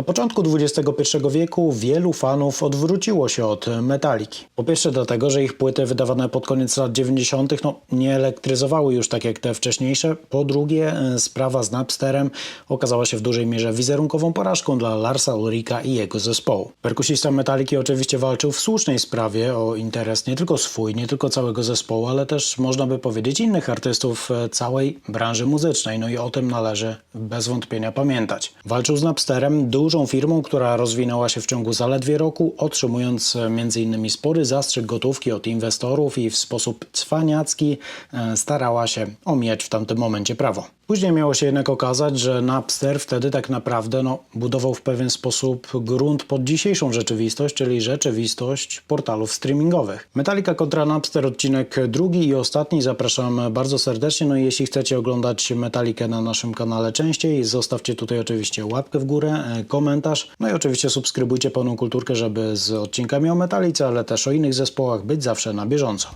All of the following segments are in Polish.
Na początku XXI wieku wielu fanów odwróciło się od Metaliki. Po pierwsze dlatego, że ich płyty wydawane pod koniec lat 90. No, nie elektryzowały już tak jak te wcześniejsze. Po drugie e, sprawa z Napsterem okazała się w dużej mierze wizerunkową porażką dla Larsa Ulrika i jego zespołu. Perkusista Metaliki oczywiście walczył w słusznej sprawie o interes nie tylko swój, nie tylko całego zespołu, ale też można by powiedzieć innych artystów e, całej branży muzycznej. No i o tym należy bez wątpienia pamiętać. Walczył z Napsterem, dużą firmą, która rozwinęła się w ciągu zaledwie roku, otrzymując e, m.in. spory zastrzyk gotówki od inwestorów i w sposób cwaniacki e, starała się omijać w tamtym momencie prawo. Później miało się jednak okazać, że Napster wtedy tak naprawdę no, budował w pewien sposób grunt pod dzisiejszą rzeczywistość, czyli rzeczywistość portalów streamingowych. Metallica kontra Napster, odcinek drugi i ostatni. Zapraszam bardzo serdecznie. No i jeśli chcecie oglądać Metalikę na naszym kanale częściej, zostawcie tutaj oczywiście łapkę w górę, e, komentarz. No i oczywiście subskrybujcie pełną kulturkę, żeby z odcinkami o Metalice, ale też o innych zespołach być zawsze na bieżąco.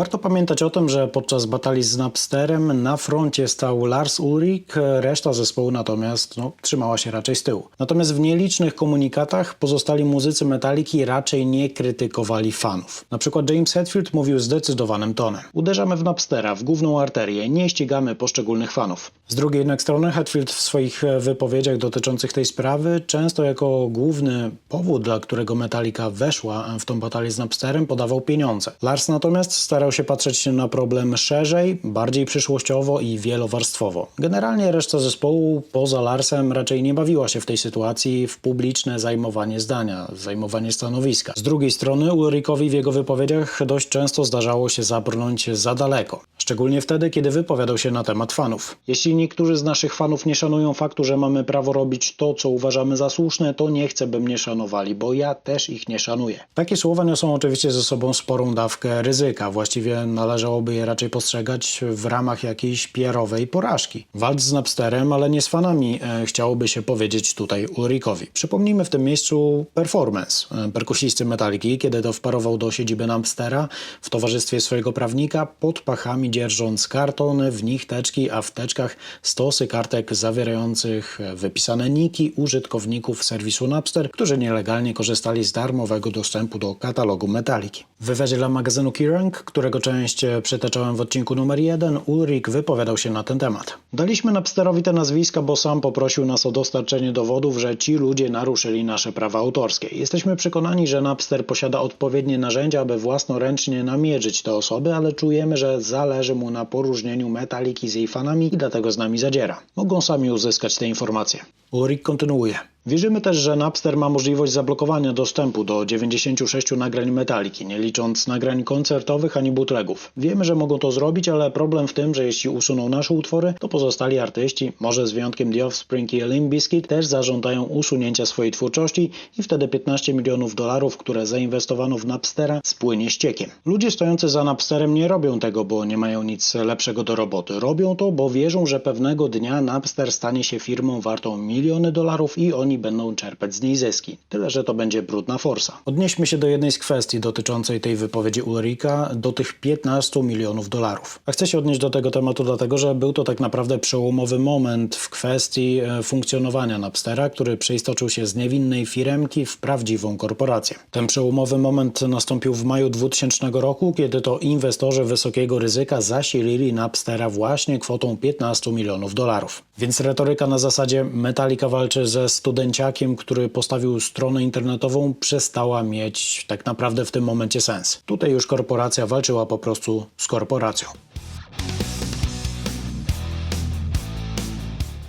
Warto pamiętać o tym, że podczas batalii z Napsterem na froncie stał Lars Ulrich, reszta zespołu natomiast no, trzymała się raczej z tyłu. Natomiast w nielicznych komunikatach pozostali muzycy Metaliki raczej nie krytykowali fanów. Na przykład James Hetfield mówił zdecydowanym tonem. Uderzamy w Napstera, w główną arterię, nie ścigamy poszczególnych fanów. Z drugiej jednak strony Hetfield w swoich wypowiedziach dotyczących tej sprawy często jako główny powód, dla którego Metallica weszła w tą batalię z Napsterem podawał pieniądze. Lars natomiast starał się patrzeć na problem szerzej, bardziej przyszłościowo i wielowarstwowo. Generalnie reszta zespołu poza Larsem raczej nie bawiła się w tej sytuacji w publiczne zajmowanie zdania, zajmowanie stanowiska. Z drugiej strony Ulrikowi w jego wypowiedziach dość często zdarzało się zabrnąć za daleko. Szczególnie wtedy, kiedy wypowiadał się na temat fanów. Jeśli niektórzy z naszych fanów nie szanują faktu, że mamy prawo robić to, co uważamy za słuszne, to nie chcę, by mnie szanowali, bo ja też ich nie szanuję. Takie słowa niosą oczywiście ze sobą sporą dawkę ryzyka. Właściwie należałoby je raczej postrzegać w ramach jakiejś PR-owej porażki. Walcz z Napsterem, ale nie z fanami, e, chciałoby się powiedzieć tutaj Ulrikowi. Przypomnijmy w tym miejscu performance e, perkusisty Metaliki, kiedy to wparował do siedziby Napstera w towarzystwie swojego prawnika pod pachami dzierżąc kartony, w nich teczki, a w teczkach stosy kartek zawierających wypisane niki użytkowników serwisu Napster, którzy nielegalnie korzystali z darmowego dostępu do katalogu Metaliki. W wywiadzie dla magazynu Kerrang, którego część przytaczałem w odcinku numer 1, Ulrich wypowiadał się na ten temat. Daliśmy Napsterowi te nazwiska, bo sam poprosił nas o dostarczenie dowodów, że ci ludzie naruszyli nasze prawa autorskie. Jesteśmy przekonani, że Napster posiada odpowiednie narzędzia, aby własnoręcznie namierzyć te osoby, ale czujemy, że zależy mu na poróżnieniu Metaliki z jej fanami i dlatego z nami zadziera. Mogą sami uzyskać te informacje. Ulrich kontynuuje. Wierzymy też, że Napster ma możliwość zablokowania dostępu do 96 nagrań Metaliki, nie licząc nagrań koncertowych ani bootlegów. Wiemy, że mogą to zrobić, ale problem w tym, że jeśli usuną nasze utwory, to pozostali artyści, może z wyjątkiem The Offspring i Limp też zażądają usunięcia swojej twórczości i wtedy 15 milionów dolarów, które zainwestowano w Napstera, spłynie ściekiem. Ludzie stojący za Napsterem nie robią tego, bo nie mają nic lepszego do roboty. Robią to, bo wierzą, że pewnego dnia Napster stanie się firmą wartą miliony dolarów i oni będą czerpać z niej zyski. Tyle, że to będzie brudna forsa. Odnieśmy się do jednej z kwestii dotyczącej tej wypowiedzi Ulrika, do tych 15 milionów dolarów. A chcę się odnieść do tego tematu dlatego, że był to tak naprawdę przełomowy moment w kwestii e, funkcjonowania Napstera, który przeistoczył się z niewinnej firemki w prawdziwą korporację. Ten przełomowy moment nastąpił w maju 2000 roku, kiedy to inwestorzy wysokiego ryzyka zasilili Napstera właśnie kwotą 15 milionów dolarów. Więc retoryka na zasadzie Metallica walczy ze studenciakiem, który postawił stronę internetową, przestała mieć tak naprawdę w tym momencie sens. Tutaj już korporacja walczyła po prostu z korporacją.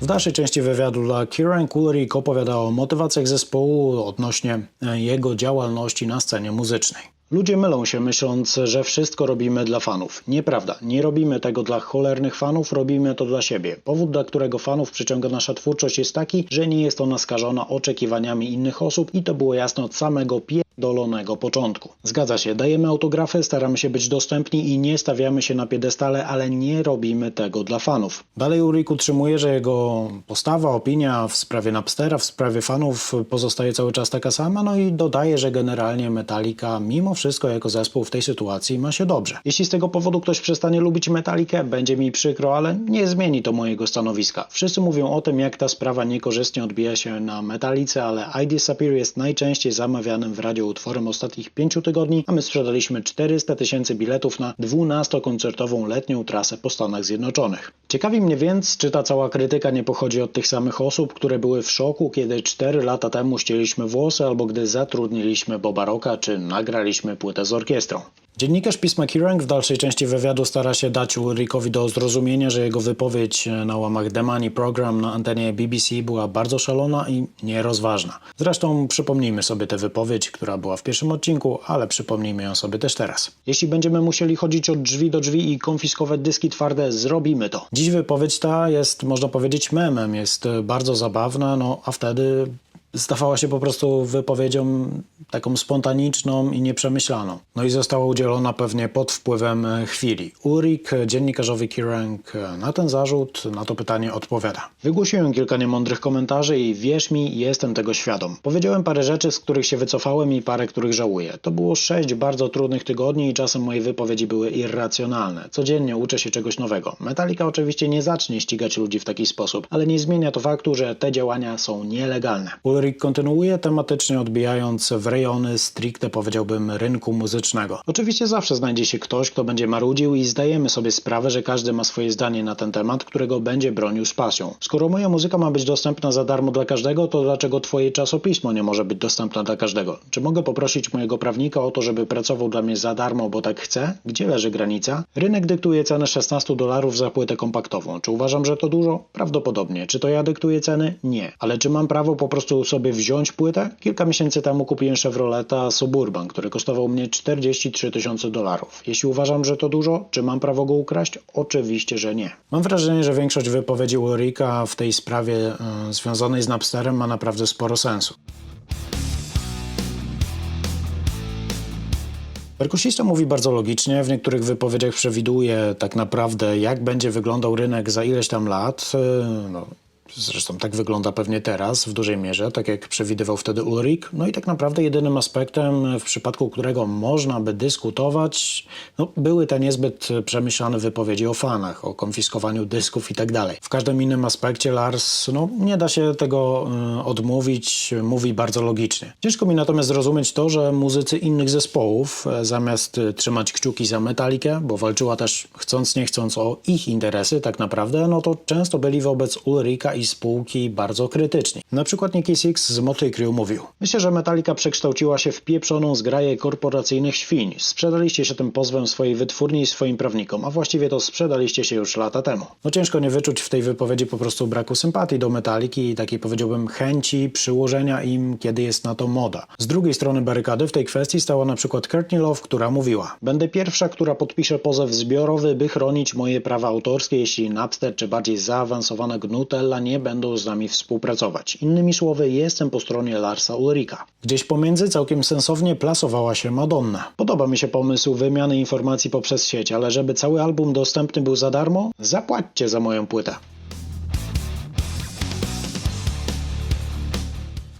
W dalszej części wywiadu dla Kieran Ulrich opowiada o motywacjach zespołu odnośnie e, jego działalności na scenie muzycznej. Ludzie mylą się myśląc, że wszystko robimy dla fanów. Nieprawda, nie robimy tego dla cholernych fanów, robimy to dla siebie. Powód, dla którego fanów przyciąga nasza twórczość jest taki, że nie jest ona skażona oczekiwaniami innych osób i to było jasne od samego pierwszego dolonego początku. Zgadza się, dajemy autografy, staramy się być dostępni i nie stawiamy się na piedestale, ale nie robimy tego dla fanów. Dalej Ulrich utrzymuje, że jego postawa, opinia w sprawie Napstera, w sprawie fanów pozostaje cały czas taka sama, no i dodaje, że generalnie Metallica mimo wszystko jako zespół w tej sytuacji ma się dobrze. Jeśli z tego powodu ktoś przestanie lubić Metallicę, będzie mi przykro, ale nie zmieni to mojego stanowiska. Wszyscy mówią o tym, jak ta sprawa niekorzystnie odbija się na Metallice, ale I Disappear jest najczęściej zamawianym w radio utworem ostatnich pięciu tygodni, a my sprzedaliśmy 400 tysięcy biletów na 12-koncertową letnią trasę po Stanach Zjednoczonych. Ciekawi mnie więc, czy ta cała krytyka nie pochodzi od tych samych osób, które były w szoku, kiedy 4 lata temu ścięliśmy włosy, albo gdy zatrudniliśmy Boba Rocka, czy nagraliśmy płytę z orkiestrą. Dziennikarz pisma Kerrang w dalszej części wywiadu stara się dać Ulrikowi do zrozumienia, że jego wypowiedź na łamach The Money Program na antenie BBC była bardzo szalona i nierozważna. Zresztą przypomnijmy sobie tę wypowiedź, która była w pierwszym odcinku, ale przypomnijmy ją sobie też teraz. Jeśli będziemy musieli chodzić od drzwi do drzwi i konfiskować dyski twarde, zrobimy to. Dziś wypowiedź ta jest, można powiedzieć, memem, jest bardzo zabawna, no a wtedy stawała się po prostu wypowiedzią taką spontaniczną i nieprzemyślaną. No i została udzielona pewnie pod wpływem e, chwili. Ulrich dziennikarzowi Kerrang na ten zarzut, na to pytanie odpowiada. Wygłosiłem kilka niemądrych komentarzy i wierz mi, jestem tego świadom. Powiedziałem parę rzeczy, z których się wycofałem i parę, których żałuję. To było sześć bardzo trudnych tygodni i czasem moje wypowiedzi były irracjonalne. Codziennie uczę się czegoś nowego. Metallica oczywiście nie zacznie ścigać ludzi w taki sposób, ale nie zmienia to faktu, że te działania są nielegalne. Kontynuuje tematycznie odbijając w rejony stricte powiedziałbym rynku muzycznego. Oczywiście zawsze znajdzie się ktoś, kto będzie marudził i zdajemy sobie sprawę, że każdy ma swoje zdanie na ten temat, którego będzie bronił z pasją. Skoro moja muzyka ma być dostępna za darmo dla każdego, to dlaczego twoje czasopismo nie może być dostępne dla każdego? Czy mogę poprosić mojego prawnika o to, żeby pracował dla mnie za darmo, bo tak chcę? Gdzie leży granica? Rynek dyktuje cenę 16 dolarów za płytę kompaktową. Czy uważam, że to dużo? Prawdopodobnie. Czy to ja dyktuję ceny? Nie. Ale czy mam prawo po prostu sobie wziąć płytę? Kilka miesięcy temu kupiłem Chevroleta Suburban, który kosztował mnie 43 tysiące dolarów. Jeśli uważam, że to dużo, czy mam prawo go ukraść? Oczywiście, że nie. Mam wrażenie, że większość wypowiedzi Ulrika w tej sprawie y, związanej z Napsterem ma naprawdę sporo sensu. Perkusista mówi bardzo logicznie, w niektórych wypowiedziach przewiduje tak naprawdę, jak będzie wyglądał rynek za ileś tam lat. y, No, Zresztą tak wygląda pewnie teraz w dużej mierze, tak jak przewidywał wtedy Ulrich. No i tak naprawdę jedynym aspektem, w przypadku którego można by dyskutować, no, były te niezbyt przemyślane wypowiedzi o fanach, o konfiskowaniu dysków i tak dalej. W każdym innym aspekcie Lars, no nie da się tego y, odmówić, mówi bardzo logicznie. Ciężko mi natomiast zrozumieć to, że muzycy innych zespołów, e, zamiast trzymać kciuki za Metalikę, bo walczyła też chcąc nie chcąc o ich interesy tak naprawdę, no to często byli wobec Ulrika i spółki bardzo krytyczni. Na przykład Nicky Six z Motley Crue mówił Myślę, że Metallica przekształciła się w pieprzoną zgraję korporacyjnych świń. Sprzedaliście się tym pozwem swojej wytwórni i swoim prawnikom, a właściwie to sprzedaliście się już lata temu. No ciężko nie wyczuć w tej wypowiedzi po prostu braku sympatii do Metaliki i takiej powiedziałbym chęci przyłożenia im, kiedy jest na to moda. Z drugiej strony barykady w tej kwestii stała na przykład Courtney Love, która mówiła Będę pierwsza, która podpisze pozew zbiorowy, by chronić moje prawa autorskie, jeśli Napster czy bardziej zaawansowana Gnutella nie będą z nami współpracować. Innymi słowy, jestem po stronie Larsa Ulrika. Gdzieś pomiędzy całkiem sensownie plasowała się Madonna. Podoba mi się pomysł wymiany informacji poprzez sieć, ale żeby cały album dostępny był za darmo, zapłaćcie za moją płytę.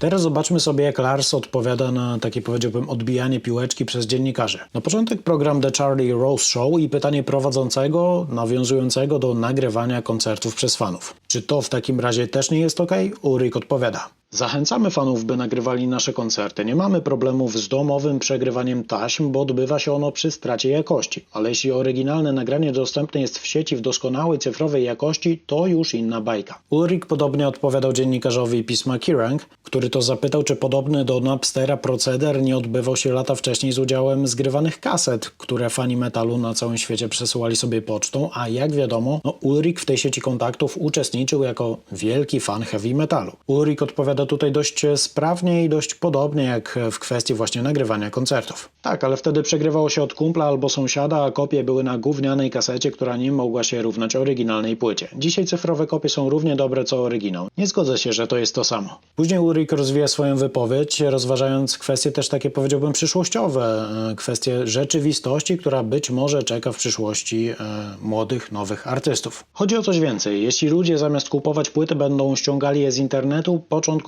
Teraz zobaczmy sobie, jak Lars odpowiada na takie, powiedziałbym, odbijanie piłeczki przez dziennikarzy. Na początek program The Charlie Rose Show i pytanie prowadzącego, nawiązującego do nagrywania koncertów przez fanów. Czy to w takim razie też nie jest ok? Ulrich odpowiada. Zachęcamy fanów, by nagrywali nasze koncerty. Nie mamy problemów z domowym przegrywaniem taśm, bo odbywa się ono przy stracie jakości. Ale jeśli oryginalne nagranie dostępne jest w sieci w doskonałej cyfrowej jakości, to już inna bajka. Ulrich podobnie odpowiadał dziennikarzowi pisma Kerrang, który to zapytał, czy podobny do Napstera proceder nie odbywał się lata wcześniej z udziałem zgrywanych kaset, które fani metalu na całym świecie przesyłali sobie pocztą, a jak wiadomo, no Ulrich w tej sieci kontaktów uczestniczył jako wielki fan heavy metalu. Ulrich odpowiada wygląda tutaj dość sprawnie i dość podobnie jak w kwestii właśnie nagrywania koncertów. Tak, ale wtedy przegrywało się od kumpla albo sąsiada, a kopie były na gównianej kasecie, która nie mogła się równać oryginalnej płycie. Dzisiaj cyfrowe kopie są równie dobre co oryginał. Nie zgodzę się, że to jest to samo. Później Ulrich rozwija swoją wypowiedź, rozważając kwestie też takie powiedziałbym przyszłościowe, e, kwestie rzeczywistości, która być może czeka w przyszłości e, młodych, nowych artystów. Chodzi o coś więcej. Jeśli ludzie zamiast kupować płyty będą ściągali je z internetu,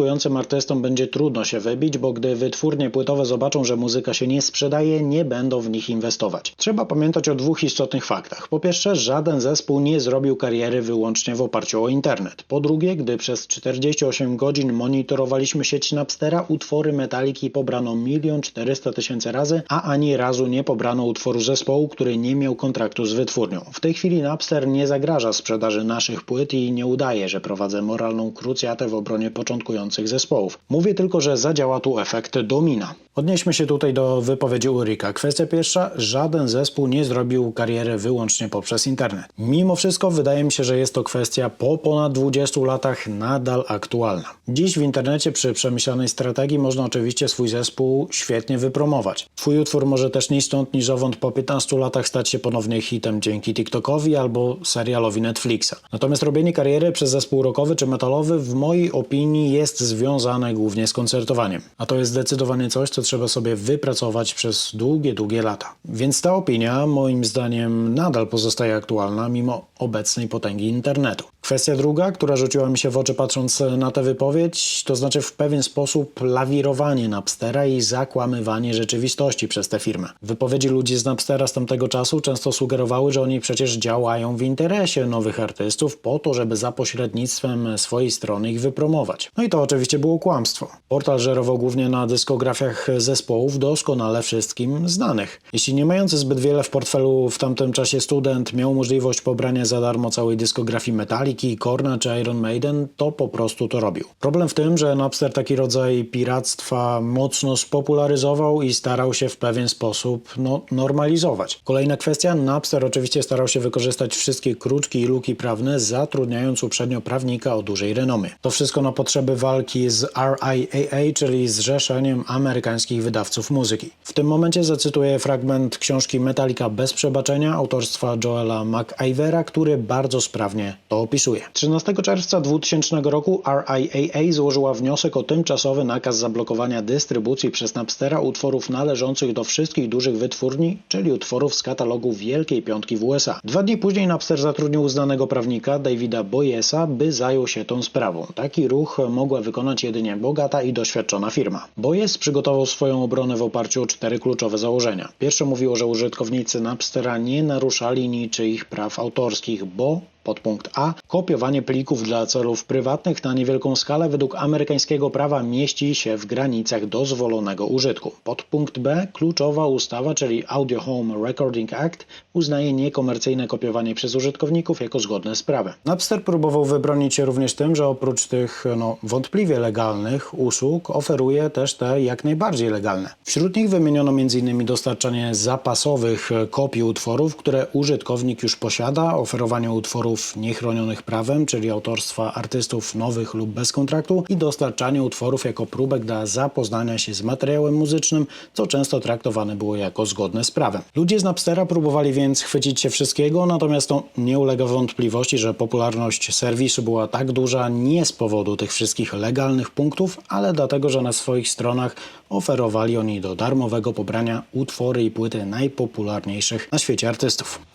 początkującym artystom będzie trudno się wybić, bo gdy wytwórnie płytowe zobaczą, że muzyka się nie sprzedaje, nie będą w nich inwestować. Trzeba pamiętać o dwóch istotnych faktach. Po pierwsze, żaden zespół nie zrobił kariery wyłącznie w oparciu o internet. Po drugie, gdy przez 48 godzin monitorowaliśmy sieć Napstera, utwory Metaliki pobrano 1 400 tysięcy razy, a ani razu nie pobrano utworu zespołu, który nie miał kontraktu z wytwórnią. W tej chwili Napster nie zagraża sprzedaży naszych płyt i nie udaje, że prowadzę moralną krucjatę w obronie początkujących zespołów. Mówię tylko, że zadziała tu efekt domina. Odnieśmy się tutaj do wypowiedzi Ulrika. Kwestia pierwsza, żaden zespół nie zrobił kariery wyłącznie poprzez internet. Mimo wszystko wydaje mi się, że jest to kwestia po ponad 20 latach nadal aktualna. Dziś w internecie przy przemyślanej strategii można oczywiście swój zespół świetnie wypromować. Twój utwór może też ni stąd, ni zowąd po 15 latach stać się ponownie hitem dzięki TikTokowi albo serialowi Netflixa. Natomiast robienie kariery przez zespół rockowy czy metalowy w mojej opinii jest związane głównie z koncertowaniem. A to jest zdecydowanie coś, co trzeba sobie wypracować przez długie, długie lata. Więc ta opinia moim zdaniem nadal pozostaje aktualna mimo obecnej potęgi internetu. Kwestia druga, która rzuciła mi się w oczy patrząc na tę wypowiedź, to znaczy w pewien sposób lawirowanie Napstera i zakłamywanie rzeczywistości przez tę firmę. Wypowiedzi ludzi z Napstera z tamtego czasu często sugerowały, że oni przecież działają w interesie nowych artystów po to, żeby za pośrednictwem swojej strony ich wypromować. No i to oczywiście było kłamstwo. Portal żerował głównie na dyskografiach zespołów doskonale wszystkim znanych. Jeśli nie mający zbyt wiele w portfelu w tamtym czasie student miał możliwość pobrania za darmo całej dyskografii Metaliki, Korna czy Iron Maiden, to po prostu to robił. Problem w tym, że Napster taki rodzaj piractwa mocno spopularyzował i starał się w pewien sposób no, normalizować. Kolejna kwestia, Napster oczywiście starał się wykorzystać wszystkie krótki i luki prawne, zatrudniając uprzednio prawnika o dużej renomie. To wszystko na potrzeby walki z RIAA, czyli Zrzeszeniem Amerykańskich Wydawców Muzyki. W tym momencie zacytuję fragment książki Metallica bez przebaczenia autorstwa Joela McIvera, który bardzo sprawnie to opisuje. 13 czerwca 2000 roku RIAA złożyła wniosek o tymczasowy nakaz zablokowania dystrybucji przez Napstera utworów należących do wszystkich dużych wytwórni, czyli utworów z katalogu Wielkiej Piątki w USA. Dwa dni później Napster zatrudnił uznanego prawnika Davida Boyesa, by zajął się tą sprawą. Taki ruch mogła wykonać jedynie bogata i doświadczona firma. Boyes przygotował swoją obronę w oparciu o cztery kluczowe założenia. Pierwsze mówiło, że użytkownicy Napstera nie naruszali niczyich praw autorskich, bo Podpunkt A. Kopiowanie plików dla celów prywatnych na niewielką skalę według amerykańskiego prawa mieści się w granicach dozwolonego użytku. Podpunkt B. Kluczowa ustawa, czyli Audio Home Recording Act, uznaje niekomercyjne kopiowanie przez użytkowników jako zgodne z prawem. Napster próbował wybronić się również tym, że oprócz tych no, wątpliwie legalnych usług oferuje też te jak najbardziej legalne. Wśród nich wymieniono m.in. dostarczanie zapasowych kopii utworów, które użytkownik już posiada, oferowanie utworów niechronionych prawem, czyli autorstwa artystów nowych lub bez kontraktu i dostarczanie utworów jako próbek dla zapoznania się z materiałem muzycznym, co często traktowane było jako zgodne z prawem. Ludzie z Napstera próbowali więc chwycić się wszystkiego, natomiast to nie ulega wątpliwości, że popularność serwisu była tak duża nie z powodu tych wszystkich legalnych punktów, ale dlatego, że na swoich stronach oferowali oni do darmowego pobrania utwory i płyty najpopularniejszych na świecie artystów.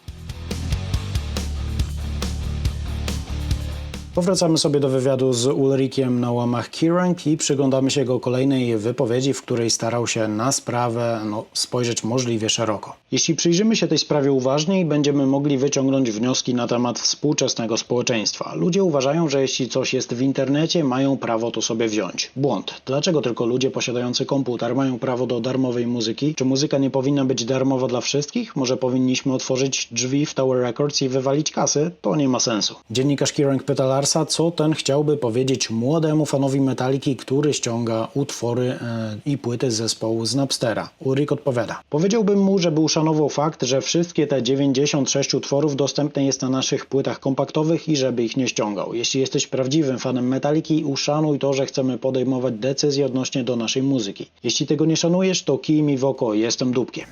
Powracamy sobie do wywiadu z Ulrikiem na łamach Keyrank i przyglądamy się jego kolejnej wypowiedzi, w której starał się na sprawę no, spojrzeć możliwie szeroko. Jeśli przyjrzymy się tej sprawie uważniej, będziemy mogli wyciągnąć wnioski na temat współczesnego społeczeństwa. Ludzie uważają, że jeśli coś jest w internecie, mają prawo to sobie wziąć. Błąd. Dlaczego tylko ludzie posiadający komputer mają prawo do darmowej muzyki? Czy muzyka nie powinna być darmowa dla wszystkich? Może powinniśmy otworzyć drzwi w Tower Records i wywalić kasy? To nie ma sensu. Dziennikarz Keyrank pyta Larsa, co ten chciałby powiedzieć młodemu fanowi Metaliki, który ściąga utwory e, i płyty zespołu z Napstera. Ulrik odpowiada. Powiedziałbym mu, żeby uszanował uszanował fakt, że wszystkie te 96 utworów dostępne jest na naszych płytach kompaktowych i żeby ich nie ściągał. Jeśli jesteś prawdziwym fanem Metaliki, uszanuj to, że chcemy podejmować decyzje odnośnie do naszej muzyki. Jeśli tego nie szanujesz, to kij mi w oko, jestem dupkiem.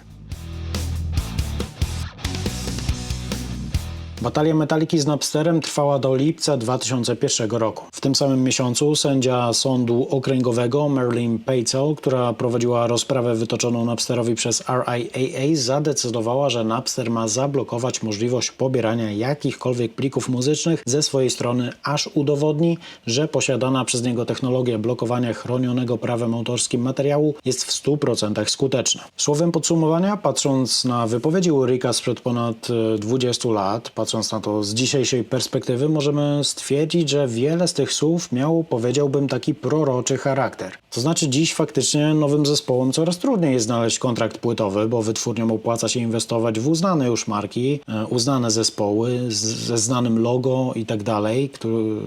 Batalia Metaliki z Napsterem trwała do lipca 2001 roku. Tym samym miesiącu sędzia sądu okręgowego Marilyn Peitzel, która prowadziła rozprawę wytoczoną Napsterowi przez RIAA, zadecydowała, że Napster ma zablokować możliwość pobierania jakichkolwiek plików muzycznych ze swojej strony, aż udowodni, że posiadana przez niego technologia blokowania chronionego prawem autorskim materiału jest w 100% skuteczna. Słowem podsumowania, patrząc na wypowiedzi Ulrika sprzed ponad e, 20 lat, patrząc na to z dzisiejszej perspektywy, możemy stwierdzić, że wiele z tych słów miało, powiedziałbym, taki proroczy charakter. To znaczy, dziś faktycznie nowym zespołom coraz trudniej jest znaleźć kontrakt płytowy, bo wytwórniom opłaca się inwestować w uznane już marki, e, uznane zespoły ze znanym logo i tak dalej,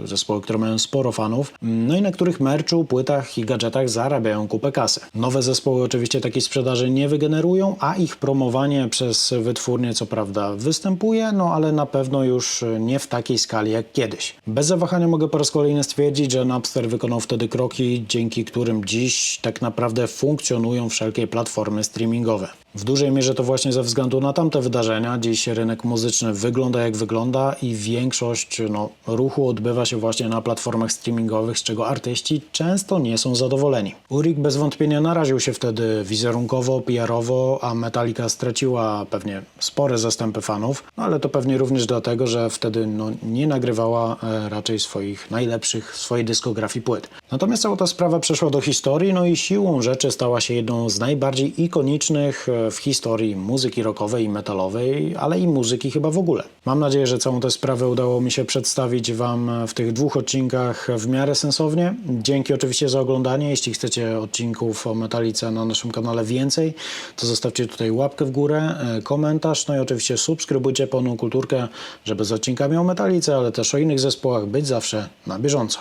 zespoły, które mają sporo fanów, no i na których merczu, płytach i gadżetach zarabiają kupę kasy. Nowe zespoły oczywiście takiej sprzedaży nie wygenerują, a ich promowanie przez wytwórnie co prawda występuje, no ale na pewno już nie w takiej skali jak kiedyś. Bez zawahania mogę po raz kolejny stwierdzić, że Napster wykonał wtedy kroki, dzięki którym dziś tak naprawdę funkcjonują wszelkie platformy streamingowe. W dużej mierze to właśnie ze względu na tamte wydarzenia. Dziś rynek muzyczny wygląda jak wygląda i większość no, ruchu odbywa się właśnie na platformach streamingowych, z czego artyści często nie są zadowoleni. Urik bez wątpienia naraził się wtedy wizerunkowo, PR-owo, a Metallica straciła pewnie spore zastępy fanów, no ale to pewnie również dlatego, że wtedy no, nie nagrywała e, raczej swoich najlepszych swojej dyskografii płyt. Natomiast cała ta sprawa przeszła do historii, no i siłą rzeczy stała się jedną z najbardziej ikonicznych e, w historii muzyki rockowej i metalowej, ale i muzyki chyba w ogóle. Mam nadzieję, że całą tę sprawę udało mi się przedstawić Wam w tych dwóch odcinkach w miarę sensownie. Dzięki oczywiście za oglądanie. Jeśli chcecie odcinków o Metalice na naszym kanale więcej, to zostawcie tutaj łapkę w górę, e, komentarz, no i oczywiście subskrybujcie pełną kulturkę, żeby z odcinkami o Metalice, ale też o innych zespołach być zawsze na bieżąco.